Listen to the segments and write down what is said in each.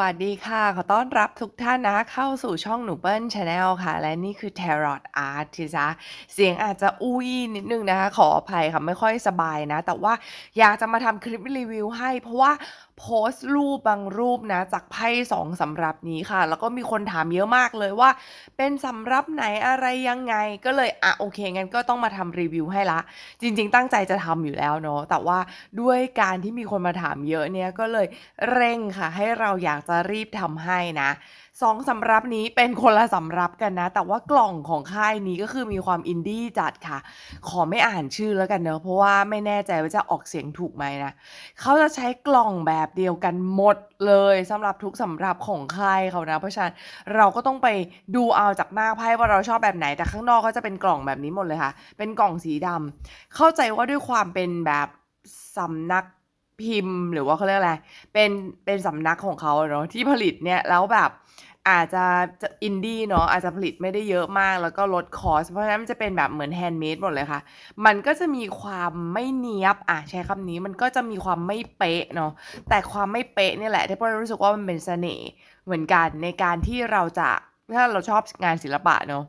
วัสดีค่ะ ขอต้อนรับทุกท่านนะเข้าสู่ช่องหนูเปิ้ลชาแนลค่ะ และนี่คือ Tarot Art ที่จ๊ะเสียงอาจจะอุ้ยนิดนึงนะคะ ขออภัยค่ะ ไม่ค่อยสบายนะ แต่ว่าอยากจะมาทำคลิปรีวิวให้ เพราะว่า โพสต์รูปบางรูปนะ จากไพ่สองสำรับนี้ค่ะ แล้วก็มีคนถามเยอะมากเลยว่า เป็นสำรับไหนอะไรยังไงก็เลยอะโอเคงั้นก็ต้องมาทำรีวิวให้ละ จริง ๆ ตั้งใจจะทำอยู่แล้วเนาะแต่ว่าด้วยการที่มีคนมาถามเยอะเนี่ยก็เลยเร่งค่ะ ให้เราอยากจะรีบทำให้นะสองสำรับนี้เป็นคนละสำรับกันนะ แต่ว่ากล่องของค่ายนี้ก็คือมีความอินดี้จัดค่ะ ขอไม่อ่านชื่อแล้วกันเนอะเพราะว่าไม่แน่ใจว่าจะออกเสียงถูกไหมนะเขาจะใช้กล่องแบบเดียวกันหมดเลยสำหรับทุกสำรับของค่ายเขานะ เพราะฉะนั้นเราก็ต้องไปดูเอาจากหน้าไพ่ว่าเราชอบแบบไหนแต่ข้างนอกก็จะเป็นกล่องแบบนี้หมดเลยค่ะ เป็นกล่องสีดำเข้าใจว่าด้วยความเป็นแบบสำนักพิมพ์หรือว่าเขาเรียกอะไร เป็น เป็นสำนักของเขาเนาะที่ผลิตเนี่ย แล้วแบบ อาจจะจะอินดี้เนาะอาจจะผลิตไม่ได้เยอะมากแล้วก็ลดคอส เพราะฉะนั้นมันจะเป็นแบบเหมือนแฮนด์เมดหมดเลยค่ะ มันก็จะมีความไม่เนียบอะใช้คำนี้มันก็จะมีความไม่เป๊ะเนาะแต่ความไม่เป๊ะนี่แหละที่พวกเรารู้สึกว่ามันเป็นเสน่ห์เหมือนกันในการที่เราจะถ้าเราชอบงานศิลปะเนาะ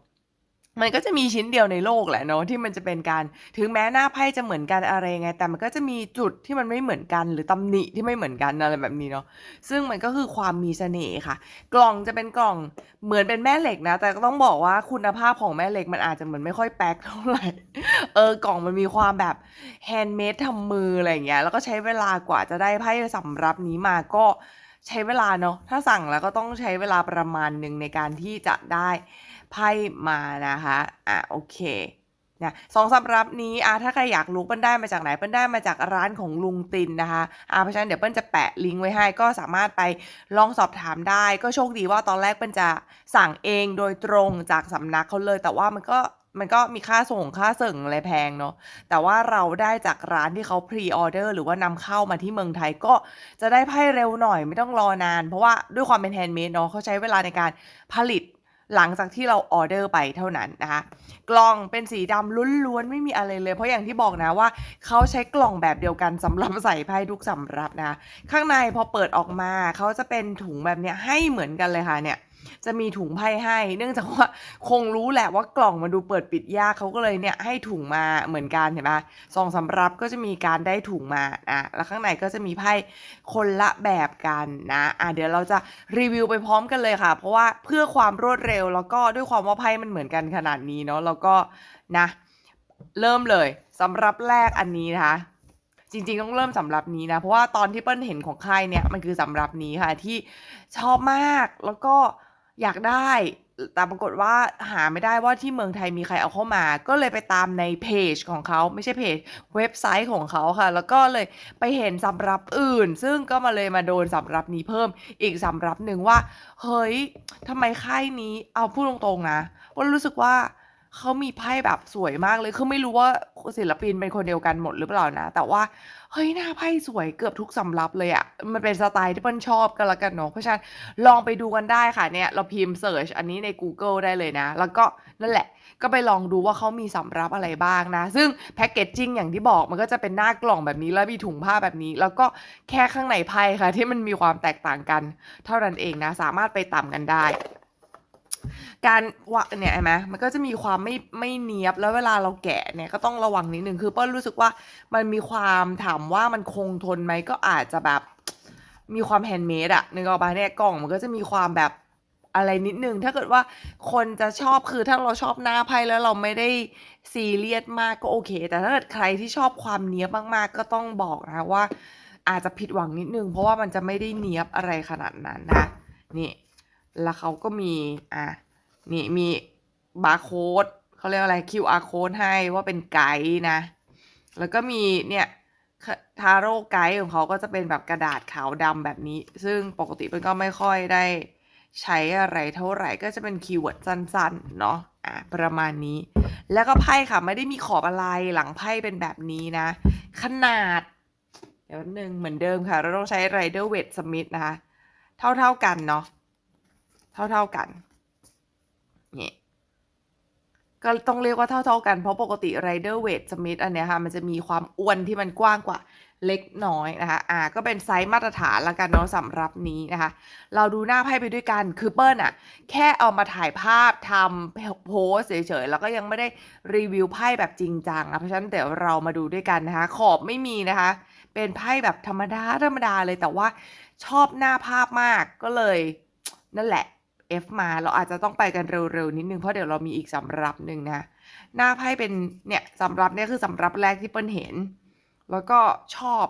มันก็จะมีชิ้นเดียวในโลกแหละเนาะที่มันจะเป็นการถึงแม้หน้าไพ่จะเหมือนกันอะไรไง แต่มันก็จะมีจุดที่มันไม่เหมือนกันหรือตำหนิที่ไม่เหมือนกันอะไรแบบนี้เนาะซึ่งมันก็คือความมีเสน่ห์ค่ะ กล่องจะเป็นกล่องเหมือนเป็นแม่เหล็กนะ แต่ก็ต้องบอกว่าคุณภาพของแม่เหล็กมันอาจจะเหมือนไม่ค่อยแป๊กเท่าไหร่เออกล่องมันมีความแบบแฮนด์เมดทำมืออะไรอย่างเงี้ยแล้วก็ใช้เวลากว่าจะได้ไพ่สำรับนี้มาก็ ใช้เวลาเนาะถ้าสั่งแล้วก็ต้องใช้เวลาประมาณหนึ่งในการที่จะได้ไพ่มานะคะอะโอเคนะสองสำรับนี้อะถ้าใครอยากรู้เปิ้ลได้มาจากไหนเปิ้ลได้มาจากร้านของลุงตินนะคะอะเพราะฉะนั้นเดี๋ยวเปิ้ลจะแปะลิงก์ไว้ให้ก็สามารถไปลองสอบถามได้ ก็โชคดีว่าตอนแรกเปิ้ลจะสั่งเองโดยตรงจากสำนักเขาเลย แต่ว่ามันก็ มันก็มีค่าส่งค่าเส่งอะไรแพงเนาะ แต่ว่าเราได้จากร้านที่เขาพรีออเดอร์หรือว่านำเข้ามาที่เมืองไทยก็จะได้ไพ่เร็วหน่อยไม่ต้องรอนาน เพราะว่าด้วยความเป็นแฮนด์เมดเนาะเขาใช้เวลาในการผลิตหลังจากที่เราออเดอร์ไปเท่านั้นนะคะ กล่องเป็นสีดำล้วนๆ ไม่มีอะไรเลย เพราะอย่างที่บอกนะว่าเขาใช้กล่องแบบเดียวกันสำหรับใส่ไพ่ทุกสำรับนะ ข้างในพอเปิดออกมาเขาจะเป็นถุงแบบเนี้ยให้เหมือนกันเลยค่ะเนี่ย จะมีถุงไพ่ให้ เนื่องจากว่าคงรู้แหละว่ากล่องมันดูเปิดปิดยากเขาก็เลยเนี่ยให้ถุงมาเหมือนกันเห็นปะซองสำรับก็จะมีการได้ถุงมานะแล้วข้างในก็จะมีไพ่คนละแบบกันนะอะเดี๋ยวเราจะรีวิวไปพร้อมกันเลยค่ะ เพราะว่าเพื่อความรวดเร็วแล้วก็ด้วยความว่าไพ่มันเหมือนกันขนาดนี้เนาะแล้วก็นะเริ่มเลยสำรับแรกอันนี้นะคะจริง ๆ ต้องเริ่มสำรับนี้นะ เพราะว่าตอนที่เปิ้ลเห็นของค่ายเนี่ย มันคือสำรับนี้ค่ะที่ชอบมากแล้วก็ อยากได้ แต่ปรากฏว่าหาไม่ได้ว่าที่เมืองไทยมีใครเอาเข้ามา ก็เลยไปตามในเพจของเขาไม่ใช่เพจเว็บไซต์ของเขาค่ะ แล้วก็เลยไปเห็นสำรับอื่น ซึ่งก็มาเลยมาโดนสำรับนี้เพิ่มอีกสำรับหนึ่งว่า เฮ้ยทำไมค่ายนี้เอาพูดตรงๆนะว่ารู้สึกว่า เขามีไพ่แบบสวยมากเลย คือไม่รู้ว่าศิลปินเป็นคนเดียวกันหมดหรือเปล่านะ แต่ว่า เฮ้ย หน้าไพ่สวยเกือบทุกสำรับเลยอะ่ะ มันเป็นสไตล์ที่เปิ้ลชอบกันละกันเนาะ เพราะฉะนั้นลองไปดูกันได้ค่ะเนี่ย เราพิมพ์เสิร์ชอันนี้ใน Google ได้เลยนะ แล้วก็นั่นแหละ ก็ไปลองดูว่าเขามีสำรับอะไรบ้างนะ ซึ่งแพ็กเกจจิ้งอย่างที่บอกมันก็จะเป็นหน้ากล่องแบบนี้แล้วมีถุงผ้าแบบนี้ แล้วก็แค่ข้างในไพ่ค่ะ ที่มันมีความแตกต่างกัน เท่านั้นเองนะ สามารถไปตามกันได้ การวะเนี่ยเห็นไหมมันก็จะมีความไม่ไม่เนียบแล้วเวลาเราแกะเนี่ยก็ต้องระวังนิดนึงคือเปิ้ลรู้สึกว่ามันมีความถามว่ามันคงทนไหมก็อาจจะแบบมีความแฮนด์เมดอะนึกออกปะเนี่ยกล่องมันก็จะมีความแบบอะไรนิดนึง ถ้าเกิดว่าคนจะชอบคือถ้าเราชอบหน้าไพ่แล้วเราไม่ได้ซีเรียสมากก็โอเค แต่ถ้าเกิดใครที่ชอบความเนี้ยบมากๆ ก็ต้องบอกนะว่าอาจจะผิดหวังนิดนึง เพราะว่ามันจะไม่ได้เนี้ยบอะไรขนาดนั้นนะนี่ แล้วเขาก็มี อะ นี่มีบาร์โค้ดเขาเรียกอะไร QR code ให้ว่าเป็นไกด์นะ แล้วก็มีเนี่ยทาโร่ไกด์ของเขาก็จะเป็นแบบกระดาษขาวดำแบบนี้ ซึ่งปกติมันก็ไม่ค่อยได้ใช้อะไรเท่าไหร่ก็จะเป็นคีย์เวิร์ดสั้นๆ เนาะอะประมาณนี้ แล้วก็ไพ่ค่ะไม่ได้มีขอบอะไรหลังไพ่เป็นแบบนี้นะ ขนาด เดี๋ยวนึงเหมือนเดิมค่ะ เราต้องใช้ไรเดอร์เวทสมิธนะคะ เท่าๆกันเนาะ เท่า ๆกันนี่ก็ต้องเรียกว่าเท่า ๆกัน เพราะปกติ Rider Waite Smith อันเนี้ยค่ะ มันจะมีความอ้วนที่มันกว้างกว่าเล็กน้อยนะคะ อ่า ก็เป็นไซซ์มาตรฐานแล้วกันเนาะสำหรับนี้นะคะ เราดูหน้าไพ่ไปด้วยกัน คือเปิ้ลน่ะแค่เอามาถ่ายภาพทำโพสเฉยๆ แล้วก็ยังไม่ได้รีวิวไพ่แบบจริงจังอะเพราะฉะนั้นเดี๋ยวเรามาดูด้วยกันนะคะ ขอบไม่มีนะคะ เป็นไพ่แบบธรรมดาๆเลย แต่ว่าชอบหน้าภาพมาก ก็เลยนั่นแหละ F มาเราอาจจะต้องไปกันเร็วๆ นิดนึง เพราะเดี๋ยวเรามีอีกสำรับหนึ่งนะ หน้าไพ่เป็นเนี่ยสำรับเนี่ยคือสำรับแรกที่เปิ้ลเห็น แล้วก็ชอบ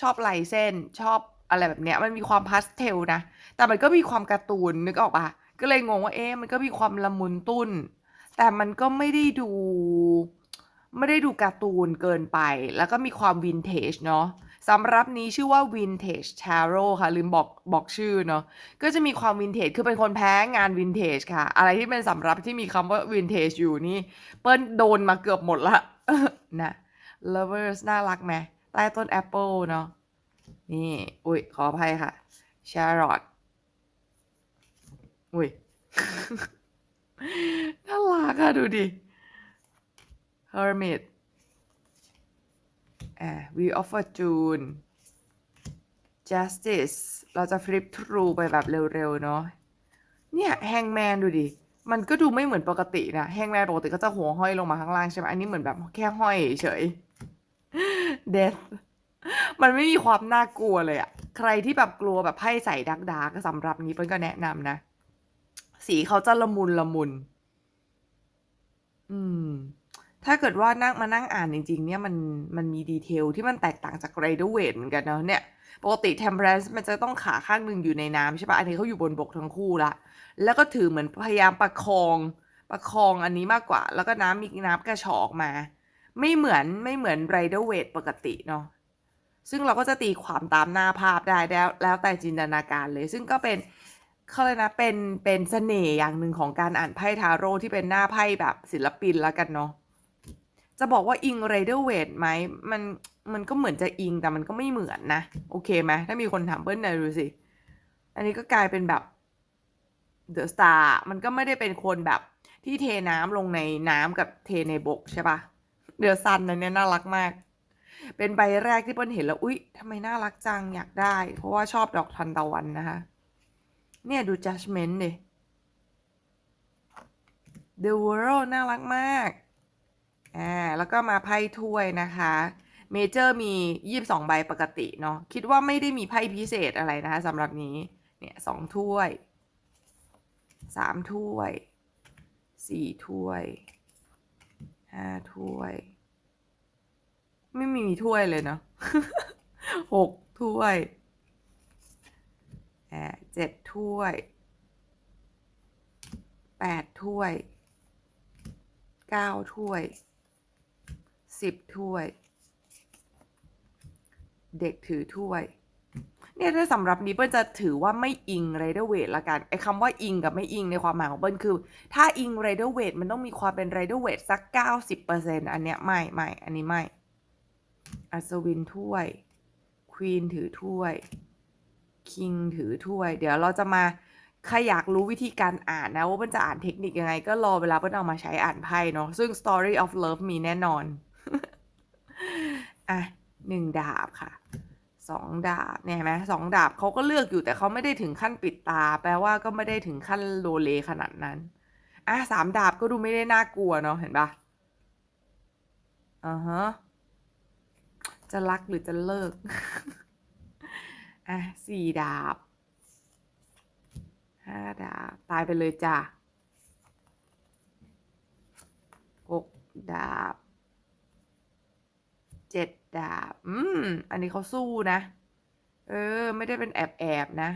ชอบลายเส้นชอบอะไรแบบเนี้ยมันมีความ pastel นะ แต่มันก็มีความการ์ตูนนึกออกปล่า?ก็เลยงงว่าเอ๊ะมันก็มีความละมุนตุ้น แต่มันก็ไม่ได้ดู ไม่ได้ดูการ์ตูนเกินไป แล้วก็มีความ Vintage เนาะ สำรับนี้ชื่อว่า Vintage Tarot ค่ะ ลืมบอกบอกชื่อเนาะก็จะมีความ Vintage คือเป็นคนแพ้งาน Vintage ค่ะ อะไรที่เป็นสำรับที่มีคำว่า Vintage อยู่นี่ เปิ้ลโดนมาเกือบหมดล้วนะ Lovers น่ารักไหม?ใต้ต้นแอปเปิลเนาะนี่ อุ๊ยขออภัยค่ะ Chariot อุ๊ยน่ารักอะดูดิ Hermit อา Wheel of Fortune Justice เราจะ flip through ไปแบบเร็ว ๆ เนาะ เนี่ย Hangman ดูดิ มันก็ดูไม่เหมือนปกตินะ Hangman ปกติก็จะหัวห้อยลงมาข้างล่างใช่ไหมอันนี้เหมือนแบบแค่ห้อยเฉย Death มันไม่มีความน่ากลัวเลยอะใครที่แบบกลัวแบบไพ่ใสดาร์กๆสำหรับนี้เปิ้ลก็แนะนำนะ สีเขาจะละมุนๆอืม ถ้าเกิดว่านั่งมานั่งอ่านจริงๆเนี่ยมันมันมี detail ที่มันแตกต่างจาก Rider Waite เหมือนกันเนาะเนี่ยปกติ Temperance มันจะต้องขาข้างหนึ่งอยู่ในน้ำใช่ปล่าอันนี้เขาอยู่บนบกทั้งคู่ล้วแล้วก็ถือเหมือนพยายามประคองประคองอันนี้มากกว่า แล้วก็น้ำมีน้ำกระฉอกมา ไม่เหมือนไม่เหมือน Rider Waite ปกติเนาะซึ่งเราก็จะตีความตามหน้าภาพได้แล้วแล้วแต่จินตนาการเลย ซึ่งก็เป็นเขาเรียนะเป็นเป็นเสน่ห์อย่างหนึ่งของการอ่านไพ่ทาโรต์ที่เป็นหน้าไพ่แบบศิลปินแล้วกันเนาะ จะบอกว่าอิง Rider Waite ไหมมันมันก็เหมือนจะอิงแต่มันก็ไม่เหมือนนะ โอเคไหม?ถ้ามีคนถามเปิ้ลหน่อยดูสิ อันนี้ก็กลายเป็นแบบ The Star อะมันก็ไม่ได้เป็นคนแบบที่เทน้ำลงในน้ำกับเทในบกใช่ปล่า? The Sun อันเนี้ยน่ารักมาก เป็นใบแรกที่เปิ้ลเห็นแล้ว อุ๊ยทำไมน่ารักจังอยากได้ เพราะว่าชอบดอกทานตะวันนะคะ เนี่ยดู Judgment ดิ The World น่ารักมาก อาแล้วก็มาไพ่ถ้วยนะคะเมเจอร์มี22ใบปกติเนาะคิดว่าไม่ได้มีไพ่พิเศษอะไรนะคะสำหรับนี้เนี่ย2ถ้วย3ถ้วย4ถ้วย5ถ้วย ไม่มีถ้วยเลยเนาะ6ถ้วยอา7ถ้วย8ถ้วย9ถ้วย 10ถ้วย เด็กถือถ้วย เนี่ยถ้าสำหรับนี้เปิ้ลจะถือว่าไม่อิง Rider Waite แล้วกันไอ้คำว่าอิงกับไม่อิงในความหมายของเปิ้ลคือ ถ้าอิง Rider Waite มันต้องมีความเป็น Rider Waite สัก90%อันเนี้ยไม่ๆอันนี้ไม่ อัศวินถ้วย Queen ถือถ้วย King ถือถ้วย เดี๋ยวเราจะมาใครอยากรู้วิธีการอ่านนะว่าเปิ้ลจะอ่านเทคนิคยังไง ก็รอเวลาเปิ้ลเอามาใช้อ่านไพ่เนาะซึ่ง Story of Love มีแน่นอน อะ1ดาบค่ะ2ดาบเนี่ยเห็นไหม2ดาบเขาก็เลือกอยู่แต่เขาไม่ได้ถึงขั้นปิดตา แปลว่าก็ไม่ได้ถึงขั้นโลเลขนาดนั้นอะสา3ดาบก็ดูไม่ได้น่ากลัวเนาะเห็นเปล่า?อฮะจะรักหรือจะเลิกอา4ดาบ5ดาบ ตายไปเลยจ้ะ6ดาบ 7ดดาบ อืม อันนี้เขาสู้นะ เออ ไม่ได้เป็นแอบๆนะ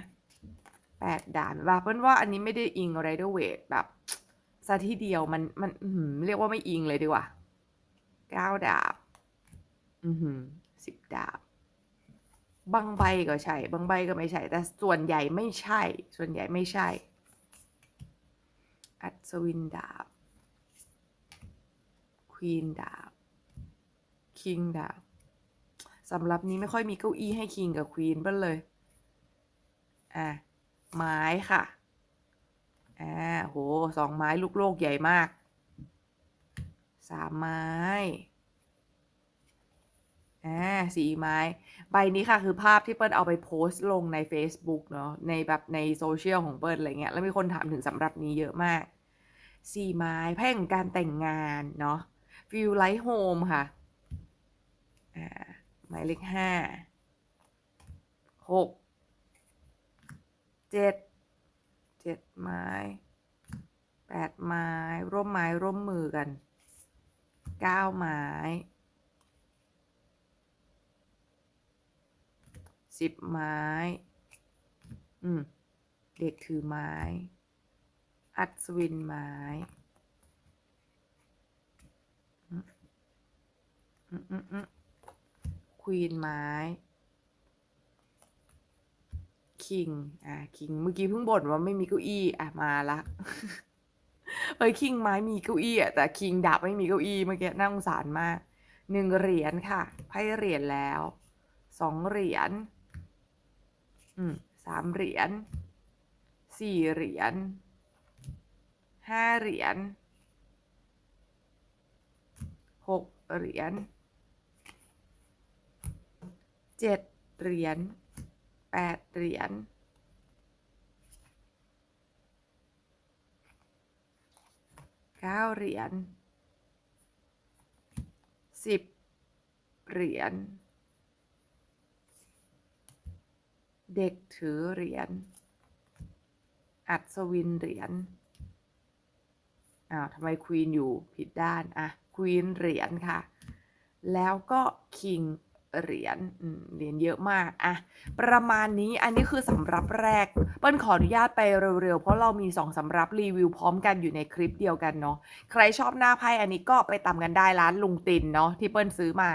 8ดดาบเห็นเปล่าเปิ้ลว่าอันนี้ไม่ได้อิง Rider Waite แบบเสียทีเดียวมันมันเรียกว่าไม่อิงเลยดีกว่า9ดาบ อื้อฮือ10ดาบบางใบก็ใช่ บางใบก็ไม่ใช่ แต่ส่วนใหญ่ไม่ใช่ ส่วนใหญ่ไม่ใช่ อัศวินดาบ Queen ดาบ King ดาบสำหรับนี้ไม่ค่อยมีเก้าอี้ให้ King กับ Queen เปิ้ลเลย อ่าไม้ค่ะ อ่าโอ้โฮ2ไม้ลูกโลกใหญ่มาก สามไม้ อ่า สี่ไม้ ใบนี้ค่ะคือภาพที่เปิ้ลเอาไปโพสต์ลงใน Facebook เนาะ ในแบบในโซเชียลของเปิ้ลอะไรเงี้ย แล้วมีคนถามถึงสำหรับนี้เยอะมาก สี่ไม้ไพ่แห่งการแต่งงานเนาะ Feel like home ค่ะ อ่าหมายเลขห้าหกเจ็ดเจ็ดไม้แปดไม้ร่วมไม้ร่วมมือกันเก้าไม้สิบไม้ อืม เด็กถือไม้ อัศวินไม้อืมอืมอืมอืม ควีนไม้คิงอะคิงเมื่อกี้เพิ่งบ่นว่าไม่มีเก้าอี้อะมาละเฮ้ยคิงไม้มีเก้าอี้อะแต่คิงดาบไม่มีเก้าอี้เมื่อกี้น่าสงสารมากหนึ่งเหรียญค่ะไพ่เหรียญแล้วสองเหรียญอืมสามเหรียญสี่เหรียญห้าเหรียญหกเหรียญ เจ็ดเหรียญแปดเหรียญเก้าเหรียญสิบเหรียญเด็กถือเหรียญอัศวินเหรียญอ้าวทำไมควีนอยู่ผิดด้าน อะควีนเหรียญค่ะ แล้วก็คิง เหรียญเหรียญเยอะมากอะประมาณนี้อันนี้คือสำรับแรก เปิ้ลขออนุญาตไปเร็วๆ เพราะเรามีสองสำรับรีวิวพร้อมกันอยู่ในคลิปเดียวกันเนาะใครชอบหน้าไพ่อันนี้ก็ไปตามกันได้ร้านลุงตินเนาะที่เปิ้ลซื้อมา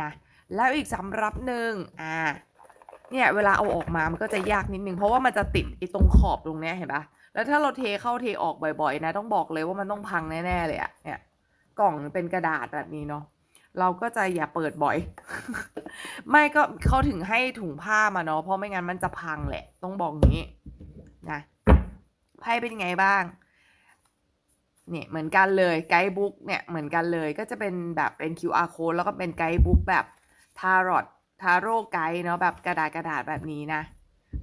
นะแล้วอีกสำรับหนึ่งอ่าเนี่ยเวลาเอาออกมามันก็จะยากนิดนึงเพราะว่ามันจะติดไอ้ตรงขอบตรงเนี้ยเห็นปะแล้วถ้าเราเทเข้าเทออกบ่อยๆ นะ ต้องบอกเลยว่ามันต้องพังแน่ๆเลยอะเนี่ยกล่องเป็นกระดาษแบบนี้เนาะ เราก็จะอย่าเปิดบ่อย ไม่ก็เขาถึงให้ถุงผ้ามาเนาะเพราะไม่งั้นมันจะพังแหละ ต้องบอกงี้นะไพ่เป็นยังไงบ้าง เนี่ยเหมือนกันเลยไกด์บุ๊กเนี่ยเหมือนกันเลยก็จะเป็นแบบเป็น QR code แล้วก็เป็นไกด์บุ๊กแบบทารอ t ทาโร่ไกด์เนาะแบบกระดาษกระดาษแบบนี้นะ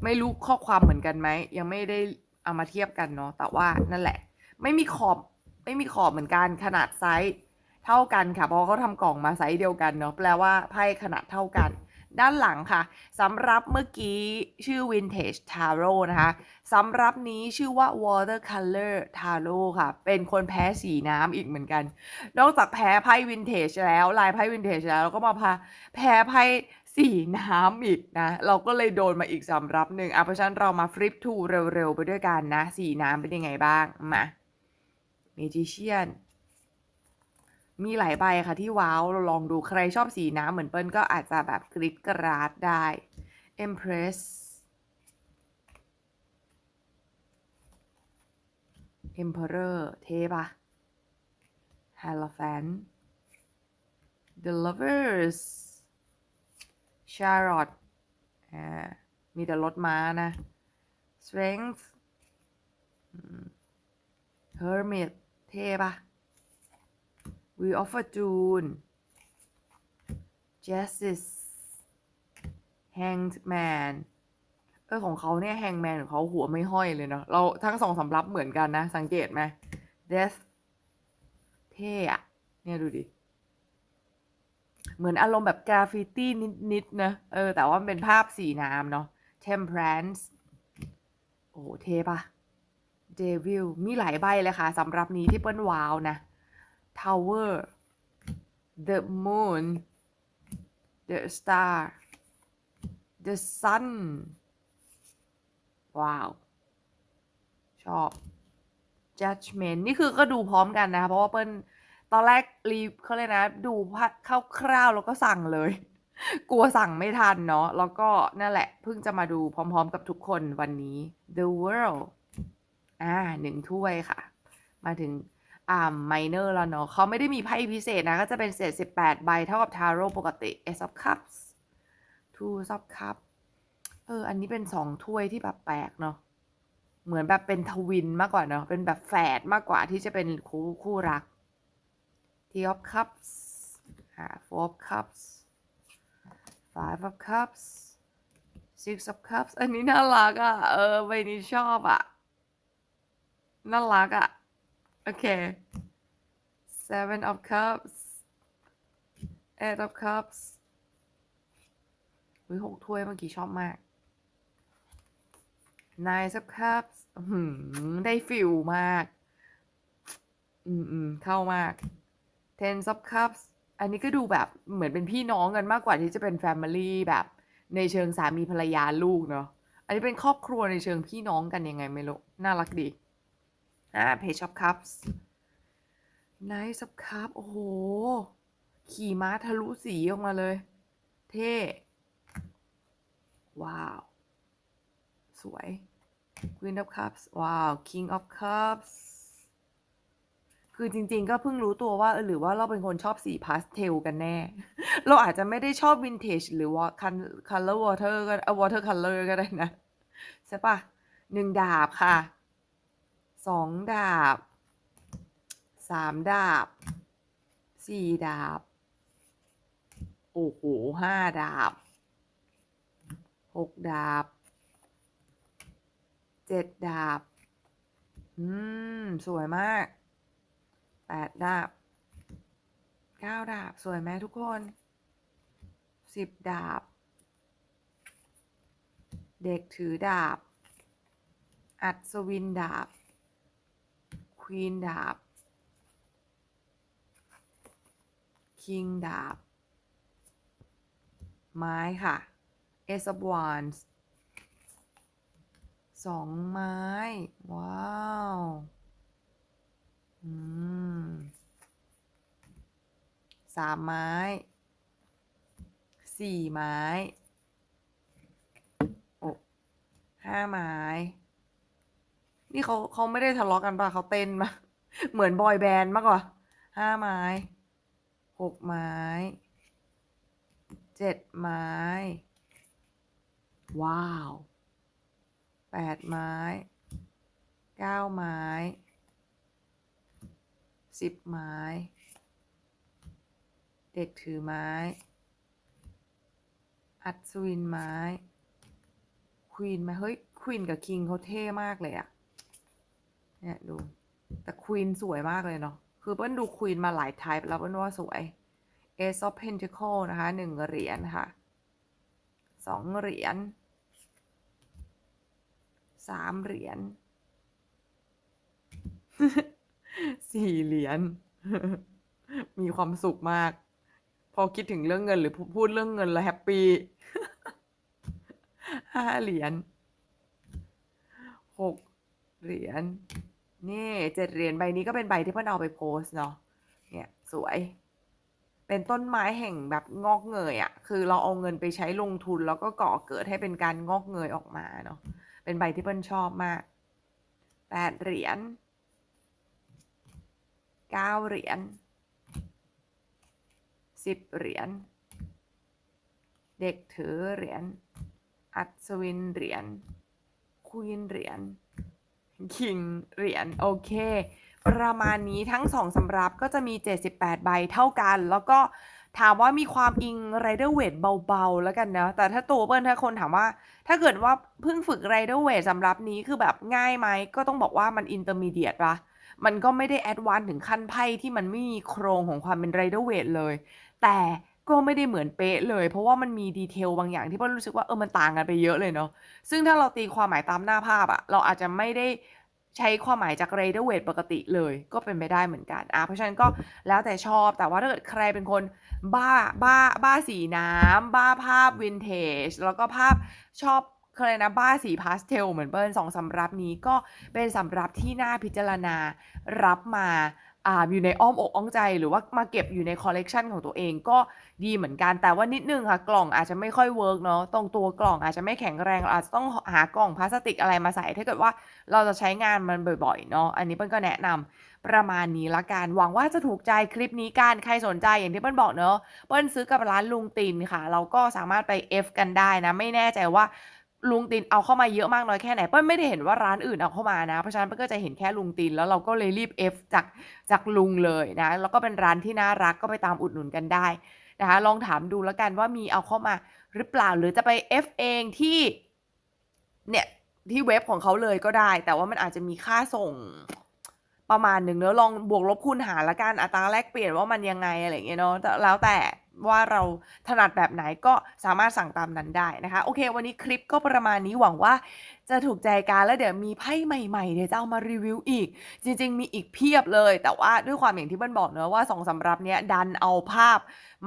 ไม่รู้ข้อความเหมือนกันไหม ยังไม่ได้เอามาเทียบกันเนาะแต่ว่านั่นแหละ ไม่มีขอบไม่มีขอบเหมือนกันขนาดไซส์ เท่ากันค่ะเพราะเขาทำกล่องมาไซส์เดียวกันเนาะแปลว่าไพ่ขนาดเท่ากัน ด้านหลังค่ะสำหรับเมื่อกี้ชื่อ Vintage Tarot นะคะสำหรับนี้ชื่อว่า Watercolor Tarot ค่ะ เป็นคนแพ้สีน้ำอีกเหมือนกัน นอกจากแพ้ไพ่วินเทจแล้วลายไพ่วินเทจแล้วเราก็มาพาแพ้ไพ่สีน้ำอีกนะ เราก็เลยโดนมาอีกสำรับหนึ่งอะเพราะฉะนั้นเรามาฟลิปทูเร็วๆ ไปด้วยกันนะ สีน้ำเป็นยังไงบ้าง มาเมจิเชียน มีหลายใบค่ะที่ว้าวเราลองดูใครชอบสีน้ำเหมือนเปิ้ลก็อาจจะแบบกริดกราดได้ Empress Emperor เทปะ Hierophant The Lovers Charlotte อ่ามีแต่รถม้านะ Strength อืม Hermit เท่ปะ We of Fortune Justice Hanged Man เออของเขาเนี่ย Hangman ของเขาหัวไม่ห้อยเลยเนาะเราทั้งสองสำรับเหมือนกันนะ สังเกตไหม Death เท่อะเนี่ยดูดิ เหมือนอารมณ์แบบกราฟฟิตี้นิดๆนะ เออ แต่ว่ามันเป็นภาพสีน้ำเนาะ Temperance โอ้โหเท่ปะ Devil มีหลายใบเลยค่ะสำหรับนี้ที่เปิ้ลว้าวนะ Tower The Moon The Star The Sun ว้าว ชอบ Judgment นี่คือก็ดูพร้อมกันนะคะ เพราะว่าเปิ้ลตอนแรกรีบเขาเลยนะ ดูคร่าวๆแล้วก็สั่งเลย กลัวสั่งไม่ทันเนาะแล้วก็นั่นแหละ เพิ่งจะมาดูพร้อมๆกับทุกคนวันนี้ The World อ่าหนึ่งถ้วยค่ะ มาถึง อ่า minor แล้วเนาะเขาไม่ได้มีไพ่พิเศษนะ ก็จะเป็นเศษ 18 ใบเท่ากับทาโร่ปกติ Ace of Cups Two of Cups เออ อันนี้เป็นสองถ้วยที่แบบแปลกเนาะ เหมือนแบบเป็นทวินมากกว่าเนาะ เป็นแบบแฝดมากกว่าที่จะเป็นคู่คู่รัก Tea of Cups อ่า Four of Cups Five of Cups Six of Cups อันนี้น่ารักอะ เออใบนี้ชอบอะ น่ารักอะ อเค Seven of Cups Eight of Cups วิหกถ้วยเมื่อกี้ชอบมาก Nine of Cups ได้ฟิลมาก อืมอืมเข้ามาก Ten of Cups อันนี้ก็ดูแบบเหมือนเป็นพี่น้องกันมากกว่าที่จะเป็น Family แบบในเชิงสามีภรรยาลูกเนาะ อันนี้เป็นครอบครัวในเชิงพี่น้องกันยังไงไม่รู้ น่ารักดี อ่า Page of Cups Knight of Cups โอ้โห ขี่ม้าทะลุสีออกมาเลย เท่ ว้าว สวย Queen of Cups ว้าว King of Cups คือจริงๆก็เพิ่งรู้ตัวว่าเออหรือว่าเราเป็นคนชอบสีพาสเทลกันแน่ เราอาจจะไม่ได้ชอบวินเทจหรือว่า color water ก็เอ่อ water color ก็ได้นะ ใช่ปะหนึ่งดาบค่ะ สองดาบสามดาบสี่ดาบ โอ้โหห้าดาบหกดาบเจ็ดดาบ อืม สวยมากแปดดาบเก้าดาบ สวยไหมทุกคนสิบดาบ เด็กถือดาบ อัศวินดาบ ควีนดาบคิงดาบ ไม้ค่ะ Ace of Wands สองไม้ ว้าวอืมสามไม้ สี่ไม้ โอ้ห้าไม้ นี่เขาเขาไม่ได้ทะเลาะกันป่ะเขาเต้นมาเหมือนบอยแบนด์มากกว่าห้าไม้หกไม้เจ็ดไม้ ว้าวแปดไม้เก้าไม้สิบไม้ เด็กถือไม้ อัศวินไม้ ควีนไหมเฮ้ย ควีนกับคิงเขาเท่มากเลยอะ เนี่ยดู แต่ควีนสวยมากเลยเนาะ คือเปิ้ลดูควีนมาหลายไทป์แล้วเปิ้ลว่าสวย Ace of Pentacle นะคะหนึ่งเหรียญค่ะสองเหรียญสามเหรียญสี่เหรียญมีความสุขมาก พอคิดถึงเรื่องเงินหรือพูพูดเรื่องเงินแล้วแฮปปี้ห้าเหรียญหกเหรียญ นี่เจ็ดเหรียญใบนี้ก็เป็นใบที่เพื่อนเอาไปโพสเนาะเนี่ยสวย เป็นต้นไม้แห่งแบบงอกเงยอะ่ะ คือเราเอาเงินไปใช้ลงทุนแล้วก็ก่อเกิดให้เป็นการงอกเงยออกมาเนาะเป็นใบที่เปิ้ลชอบมากแปดเหรียญเก้าเหรียญสิบเหรียญเด็กถือเหรียญอัศวินเหรียญควีนเหรียญ คิงเหรียญโอเค ประมาณนี้ทั้งสองสำรับก็จะมี 78 ใบเท่ากัน แล้วก็ถามว่ามีความอิงไรเดอร์เวทเบาๆ แล้วกันนะ แต่ถ้าตัวเปิ้ลถ้าคนถามว่า ถ้าเกิดว่าเพิ่งฝึกไรเดอร์เวทสำรับนี้คือแบบง่ายไหม ก็ต้องบอกว่ามันอินเตอร์มีเดียตปะมันก็ไม่ได้แอดวานถึงขั้นไพ่ที่มันไม่มีโครงของความเป็นไรเดอร์เวทเลย แต่ ก็ไม่ได้เหมือนเป๊ะเลย เพราะว่ามันมีดีเทลบางอย่างที่เปิ้ลรู้สึกว่าเออมันต่างกันไปเยอะเลยเนาะซึ่งถ้าเราตีความหมายตามหน้าภาพอะเราอาจจะไม่ได้ใช้ความหมายจากเรเดอร์เวทปกติเลยก็เป็นไปได้เหมือนกันอะเพราะฉะนั้นก็แล้วแต่ชอบแต่ว่าถ้าเกิดใครเป็นคนบ้าบ้าบ้าสีน้ำบ้าภาพวินเทจแล้วก็ภาพชอบเคยนะบ้าสีพาสเทลเหมือนเปิ้ลสองสำรับนี้ก็เป็นสำรับที่น่าพิจารณารับมาอ่าอยู่ในอ้อมอกอ้อมใจ หรือว่ามาเก็บอยู่ในคอลเลกชันของตัวเองก็ ดีเหมือนกันแต่ว่านิดนึงค่ะ กล่องอาจจะไม่ค่อยเวิร์กเนาะตรงตัวกล่องอาจจะไม่แข็งแรงเราอาจจะต้องหากล่องพลาสติกอะไรมาใส่ ถ้าเกิดว่าเราจะใช้งานมันบ่อยๆเนาะอันนี้เปิ้ลก็แนะนำประมาณนี้ละกันหวังว่าจะถูกใจคลิปนี้กันใครสนใจอย่างที่เปิ้ลบอกเนาะเปิ้ลซื้อกับร้านลุงตินค่ะ เราก็สามารถไป F กันได้นะ ไม่แน่ใจว่าลุงตินเอาเข้ามาเยอะมากน้อยแค่ไหนเปิ้ลไม่ได้เห็นว่าร้านอื่นเอาเข้ามานะ เพราะฉะนั้นเปิ้ลก็จะเห็นแค่ลุงตินแล้วเราก็เลยรีบ F จากจากลุงเลยนะแล้วก็เป็นร้านที่น่ารักก็ไปตามอุดหนุนกันได้ นะคะลองถามดูแล้วกันว่ามีเอาเข้ามาหรือเปล่าหรือจะไป F เองที่เนี่ยที่เว็บของเขาเลยก็ได้ แต่ว่ามันอาจจะมีค่าส่งประมาณหนึ่งเนอะลองบวกลบคูณหารละกันอัตราแลกเปลี่ยนว่ามันยังไงอะไรเงี้ยเนาะแล้วแต่ ว่าเราถนัดแบบไหนก็สามารถสั่งตามนั้นได้นะคะ โอเค วันนี้คลิปก็ประมาณนี้หวังว่าจะถูกใจกันแล้วเดี๋ยวมีไพ่ใหม่ๆ เดี๋ยวจะเอามารีวิวอีก จริง ๆ มีอีกเพียบเลย แต่ว่าด้วยความอย่างที่เปิ้ลบอกเนาะว่า2สำรับเนี้ยดันเอาภาพ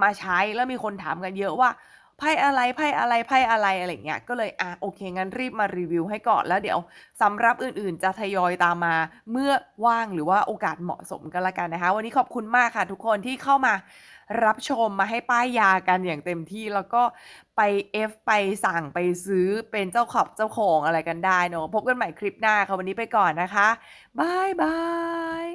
มาใช้แล้วมีคนถามกันเยอะว่าไพ่อะไรไพ่อะไรไพ่อะไรอะไรเงี้ยก็เลยอะโอเคงั้นรีบมารีวิวให้ก่อนแล้วเดี๋ยวสำรับอื่นๆ จะทยอยตามมาเมื่อว่างหรือว่าโอกาสเหมาะสมก็แล้วกันนะคะ วันนี้ขอบคุณมากค่ะทุกคนที่เข้ามา รับชมมาให้ป้ายยากันอย่างเต็มที่แล้วก็ไปเอฟไปสั่งไปซื้อเป็นเจ้าขอบเจ้าของอะไรกันได้เนาะพบกันใหม่คลิปหน้าค่ะวันนี้ไปก่อนนะคะบายบาย